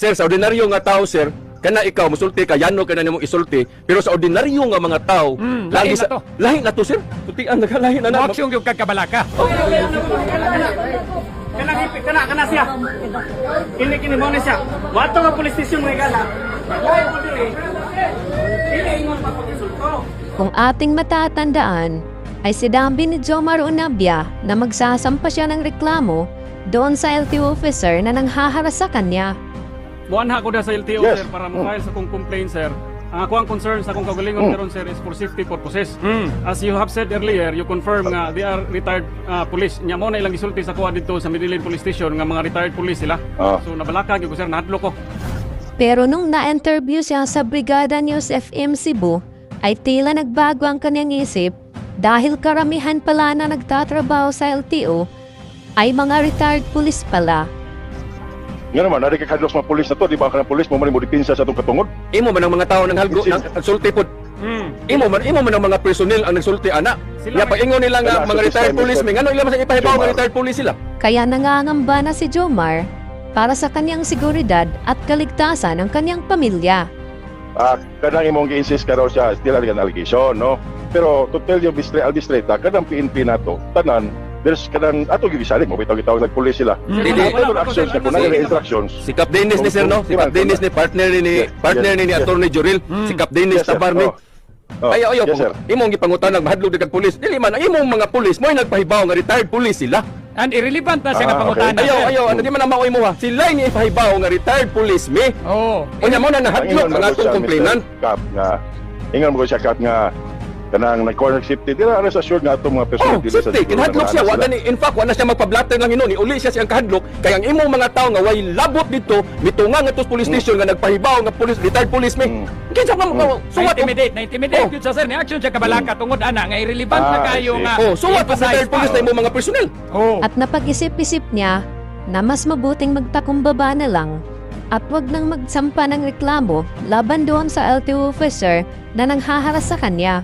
Sir, sa ordinaryo nga tao, sir, kana ikaw musulti ka yano kana nimong isulti, pero sa ordinaryo nga mga tao, lahi na to. lahi na to, sir. Tutian nagalahi na na. Maksyon yung kagkabalaka. Kana kana kana siya. Kini kini mo na siya. Wato nga police station may gala. Mo. Kung ating matatandaan, ay si Dambi ni Jomar Unabia na magsasampa siya ng reklamo doon sa LTO officer na nanghaharas sa kanya. Buwan ha ko na sa LTO Yes. sir para mo-file sa kong complaint sir. Ang ako ang concern sa akong kagalingon karon sir is for safety purposes. As you have said earlier, you confirm nga they are retired uh, police. Nya mo na ilang gisulti sa kuha dito sa Midilin Police Station nga mga retired police sila. Ah. So nabalaka gyud ko sir nahadlo ko. Pero nung na-interview siya sa Brigada News FM Cebu, ay tila nagbago ang kanyang isip dahil karamihan pala na nagtatrabaho sa LTO ay mga retired police pala. Nga naman, nari ka kadlos mga pulis na to, di ba ka ng pulis mo man mo dipinsa sa itong katungod? Imo man ang mga tao nang halgo yes. nagsulti pod. Hmm. Imo man imo man ang mga personnel ang nagsulti ana. Sila Ya paingon nila nga mga retired police, may ngano ila man sa ipahibaw Jomar. retired police sila. Kaya nangangamba na si Jomar para sa kanyang seguridad at kaligtasan ng kanyang pamilya. Ah, kanang imong gi-insist ka raw siya, still an allegation, no? Pero to tell you I'll be straight, ah, kanang PNP na to, tanan, there's kanang ato gyud gisalig mo bitaw gitawag nagpulis sila. Wala, hindi. wala, actions na naging instructions. Si Cap Dennis ni sir no, si Cap Dennis ni partner ni partner ni ni. Attorney Juril, si Cap Dennis. Tabar ni. Oh. Oh, Ayaw, ayaw, yes, imong gipangutan ng mahadlok kag pulis. Dili man, ang imong mga pulis mo nagpahibaw nga retired police sila. And irrelevant na siya Ah, pangutana. Ayaw, sir. ayaw, ano di man ang maoy mo ha. Sila ni ipahibaw nga retired police me. Oo. Unya mo na Ang nahadlok mo atong. Mr. Cap, nga, ingon mo siya, Cap, nga, kanang nag-corner safety, di na rest assured nga itong mga Oh, personal dili sa safety, kinahadlok na siya. Wa ni in fact, wala siya magpablatter lang hinon. Uli siya siyang kahadlok. Kaya ang imong mga tao nga way labot dito, mitunga nga tos police station nga nagpahibaw nga police retired police me. Mm. Kinsa man mo suwat Na-intimidate, na-intimidate Oh. yun sa sir. Ni action siya kabalaka tungod ana nga irrelevant na Ah, kayo nga. Oh, suwat pa emphasize retired police na imong mga personnel. Oh. At napag-isip-isip niya na mas mabuting magtakumbaba na lang at wag nang magsampa ng reklamo laban doon sa LTO officer na nanghaharas sa kanya.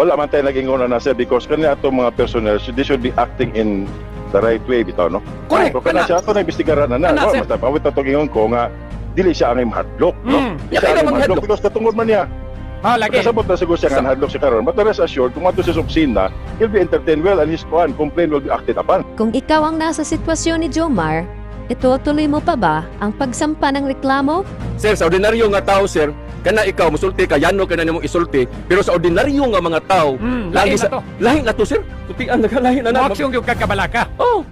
Wala man tayo naging una na sir because kanina itong mga personnel, so they should be acting in the right way bitaw, no? Correct, So, kana siya, ito na imbestigaran na na. No, sir. Basta, pawit na itong ingon ko nga, dili siya ang imhadlok, no? Mm. Siya kaya ang imhadlok hadlok. because katungod man niya. Oh, lagi. Kasabot na siguro siya nga hadlok siya karon. But rest assured, kung ato sa opisina, he'll be entertained well and his complaint will be acted upon. Kung ikaw ang nasa sitwasyon ni Jomar, itutuloy mo pa ba ang pagsampa ng reklamo? Sir, sa ordinaryo nga tao, sir, kana ikaw musulti ka yano kana nimong isulti, pero sa ordinaryo nga mga tao, lahi lagi na sa to. lahi na to, sir. Tutian nagalahi na na. Maksyon yung kagkabalaka. Oh,